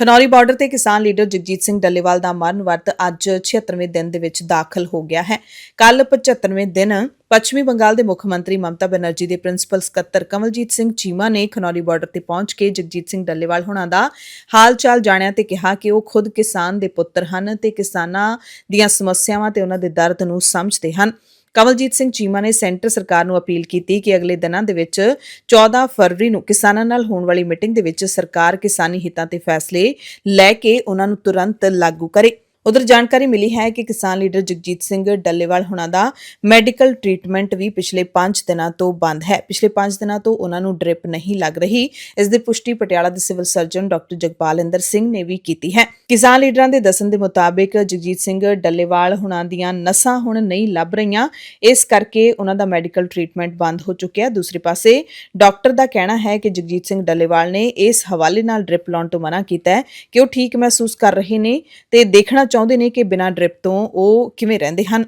Khanauri border ਤੇ ਕਿਸਾਨ leader Jagjit Singh Dallewal ਦਾ ਮਰਨ ਵਰਤ ਅੱਜ 76ਵੇਂ ਦਿਨ ਦੇ ਵਿੱਚ ਦਾਖਲ ਹੋ ਗਿਆ ਹੈ। ਕੱਲ 75ਵੇਂ ਦਿਨ ਪੱਛਮੀ ਬੰਗਾਲ ਦੇ ਮੁੱਖ ਮੰਤਰੀ ਮਮਤਾ ਬੈਨਰਜੀ ਦੇ ਪ੍ਰਿੰਸੀਪਲ ਸਕੱਤਰ ਕਮਲਜੀਤ ਸਿੰਘ ਚੀਮਾ ਨੇ ਖਨੌਰੀ ਬਾਰਡਰ ਤੇ ਪਹੁੰਚ ਕੇ ਜਗਜੀਤ ਸਿੰਘ ਡੱਲੇਵਾਲ ਹੁਣਾਂ ਦਾ ਹਾਲ ਚਾਲ ਜਾਣਿਆ ਤੇ ਕਿਹਾ ਕਿ ਉਹ ਖੁਦ ਕਿਸਾਨ ਦੇ ਪੁੱਤਰ ਹਨ ਤੇ ਕਿਸਾਨਾਂ ਦੀਆਂ ਸਮੱਸਿਆਵਾਂ ਤੇ ਉਹਨਾਂ ਦੇ ਦਰਦ ਨੂੰ ਸਮਝਦੇ ਹਨ। ਕਮਲਜੀਤ ਸਿੰਘ ਚੀਮਾ ਨੇ ਸੈਂਟਰ ਸਰਕਾਰ ਨੂੰ ਅਪੀਲ ਕੀਤੀ ਕਿ ਅਗਲੇ ਦਿਨਾਂ ਦੇ ਵਿੱਚ 14 ਫਰਵਰੀ ਨੂੰ ਕਿਸਾਨਾਂ ਨਾਲ ਹੋਣ ਵਾਲੀ ਮੀਟਿੰਗ ਦੇ ਵਿੱਚ ਸਰਕਾਰ ਕਿਸਾਨੀ ਹਿੱਤਾਂ ਤੇ ਫੈਸਲੇ ਲੈ ਕੇ ਉਹਨਾਂ ਨੂੰ ਤੁਰੰਤ ਲਾਗੂ ਕਰੇ। ਉਧਰ ਜਾਣਕਾਰੀ ਮਿਲੀ ਹੈ ਕਿ ਕਿਸਾਨ ਲੀਡਰ ਜਗਜੀਤ ਸਿੰਘ ਡੱਲੇਵਾਲ ਹੁਣਾਂ ਦਾ ਮੈਡੀਕਲ ਟ੍ਰੀਟਮੈਂਟ ਵੀ ਪਿਛਲੇ 5 ਦਿਨਾਂ ਤੋਂ ਬੰਦ ਹੈ। ਪਿਛਲੇ 5 ਦਿਨਾਂ ਤੋਂ ਉਹਨਾਂ ਨੂੰ ਡ੍ਰਿਪ ਨਹੀਂ ਲੱਗ ਰਹੀ। ਇਸ ਦੀ ਪੁਸ਼ਟੀ ਪਟਿਆਲਾ ਦੇ civil surgeon doctor Jagpal Inder Singh ਨੇ ਵੀ ਕੀਤੀ ਹੈ। ਕਿਸਾਨ ਲੀਡਰਾਂ ਦੇ ਦੱਸਣ ਦੇ ਮੁਤਾਬਿਕ ਜਗਜੀਤ ਸਿੰਘ ਡੱਲੇਵਾਲ ਹੁਣਾਂ ਦੀਆਂ ਨਸਾਂ ਹੁਣ ਨਹੀਂ ਲੱਭ ਰਹੀਆਂ। ਇਸ ਕਰਕੇ ਉਹਨਾਂ ਦਾ ਮੈਡੀਕਲ ਟ੍ਰੀਟਮੈਂਟ ਬੰਦ ਹੋ ਚੁੱਕਿਆ। ਦੂਸਰੇ ਪਾਸੇ ਡਾਕਟਰ ਦਾ ਕਹਿਣਾ ਹੈ ਕਿ ਜਗਜੀਤ ਸਿੰਘ ਡੱਲੇਵਾਲ ਨੇ ਇਸ ਹਵਾਲੇ ਨਾਲ ਡ੍ਰਿਪ ਲਾਉਣ ਤੋਂ ਮਨਾ ਕੀਤਾ ਹੈ ਕਿ ਉਹ ਠੀਕ ਮਹਿਸੂਸ ਕਰ ਰਹੇ ਨੇ ਤੇ ਦੇਖਣਾ ਚਾਹੁੰਦੇ ਨੇ ਕਿ ਬਿਨਾਂ ਡ੍ਰਿਪ ਤੋਂ ਉਹ ਕਿਵੇਂ ਰਹਿੰਦੇ ਹਨ?